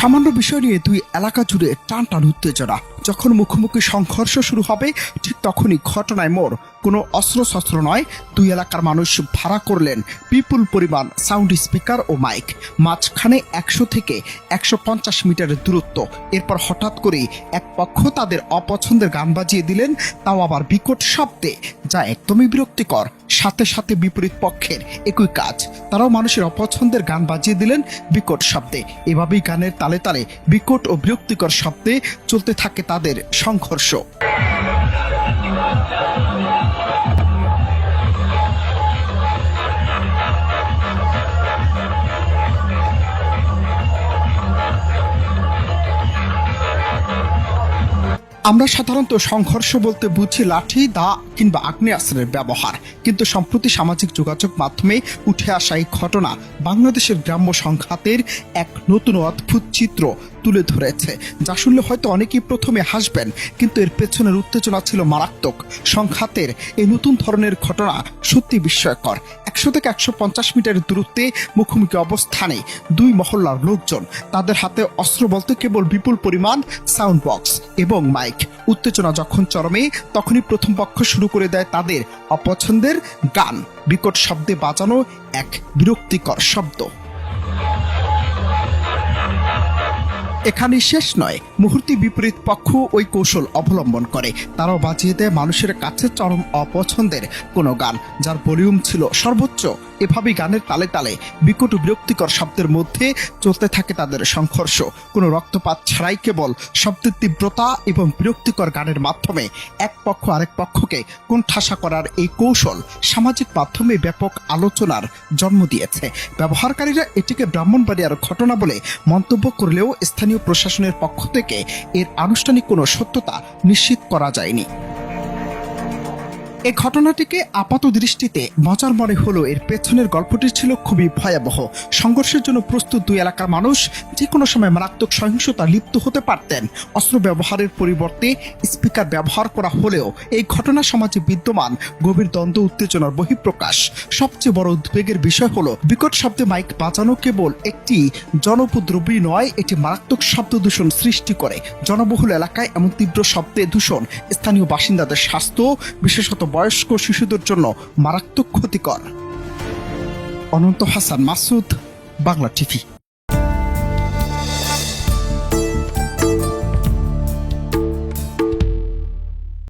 সামান্য বিষয় নিয়ে দুই এলাকা জুড়ে টান টান উত্তেজনা। যখন মুখোমুখি সংঘর্ষ শুরু হবে, ঠিক তখনই ঘটনায় মোর কোনো অস্ত্রশস্ত্র নয়, দুই এলাকার মানুষ ভাড়া করলেন বিপুল পরিমাণ সাউন্ড স্পিকার ও মাইক। মাঝখানে একশো থেকে একশো পঞ্চাশ মিটারের দূরত্ব। এরপর হঠাৎ করেই এক পক্ষ তাদের অপছন্দের গান বাজিয়ে দিলেন, তাও আবার বিকট শব্দে। যা একদমই বিরক্তিকর। সাথে সাথে বিপরীত পক্ষের একই কাজ। তারাও মানুষের অপছন্দের গান বাজিয়ে দিলেন বিকট শব্দে। এভাবেই গানের তালে তালে বিকট ও বিরক্তিকর শব্দে চলতে থাকে তাদের সংঘর্ষ। আমরা সাধারণত সংঘর্ষ বলতে বুঝি লাঠি, দা কিংবা আগ্নেয়াস্ত্রের ব্যবহার। কিন্তু সম্প্রতি সামাজিক যোগাযোগ মাধ্যমে উঠে আসা এই ঘটনা বাংলাদেশের গ্রাম্য সংঘাতের এক নতুন অদ্ভুত চিত্র তুলে ধরেছে। যা শুনলে হয়তো অনেকেই প্রথমে হাসবেন, কিন্তু এর পেছনের উত্তেজনা ছিল মারাত্মক। সংঘাতের এই নতুন ধরনের ঘটনা সত্যি বিস্ময়কর। একশো থেকে একশো পঞ্চাশ মিটারের দূরত্বে মুখোমুখি অবস্থানে দুই মহল্লার লোকজন তাদের হাতে অস্ত্র বলতে কেবল বিপুল পরিমাণ সাউন্ড বক্স এবং মাইক উত্তেজনা যখন চরমে, তখনই প্রথম পক্ষ শুরু করে দেয় তাদের অপছন্দের গান। বিকট শব্দে বাজানো এক বিরক্তিকর শব্দ। এখানে শেষ নয়। মুহূর্তে বিপরীত পক্ষ ওই কৌশল অবলম্বন করে। তারাও বাঁচিয়ে দেয় মানুষের কাছে চরম অপছন্দের কোনো গান, যার ভলিউম ছিল সর্বোচ্চ। এভাবেই গানের তালে তালে বিকট বিরক্তিকর শব্দের মধ্যে চলতে থাকে তাদের সংঘর্ষ। কোনো রক্তপাত ছাড়াই কেবল শব্দের তীব্রতা এবং বিরক্তিকর গানের মাধ্যমে এক পক্ষ আরেক পক্ষকে কোণঠাসা করার এই কৌশল সামাজিক মাধ্যমে ব্যাপক আলোচনার জন্ম দিয়েছে। ব্যবহারকারীরা এটিকে ব্রাহ্মণবাড়িয়ার ঘটনা বলে মন্তব্য করলেও স্থানীয় প্রশাসনের পক্ষ থেকে এর আনুষ্ঠানিক কোনো সত্যতা নিশ্চিত করা যায়নি। এই ঘটনাটিকে আপাত দৃষ্টিতে মজার মনে হলো এর পেছনের গল্পটি ছিল খুবই ভয়াবহ। সংঘর্ষের জন্য প্রস্তুত দুই এলাকার মানুষ যে কোনো সময় মারাত্মক সহিংসতা লিপ্ত হতে পারতেন। অস্ত্র ব্যবহারের পরিবর্তে স্পিকার ব্যবহার করা হলেও এই ঘটনা সমাজে বিদ্যমান গভীর দ্বন্দ্ব, উত্তেজনার বহিঃপ্রকাশ। সবচেয়ে বড় উদ্বেগের বিষয় হলো, বিকট শব্দে মাইক বাজানো কেবল একটি জনপদ্রবী নয়, এটি মারাত্মক শব্দ দূষণ সৃষ্টি করে। জনবহুল এলাকায় এমন তীব্র শব্দে দূষণ। স্থানীয় বাসিন্দাদের স্বাস্থ্য, বিশেষত বয়স্ক শিশুদের জন্য মারাত্মক ক্ষতিকর। অনন্ত হাসান মাসুদ বাংলা টিভি।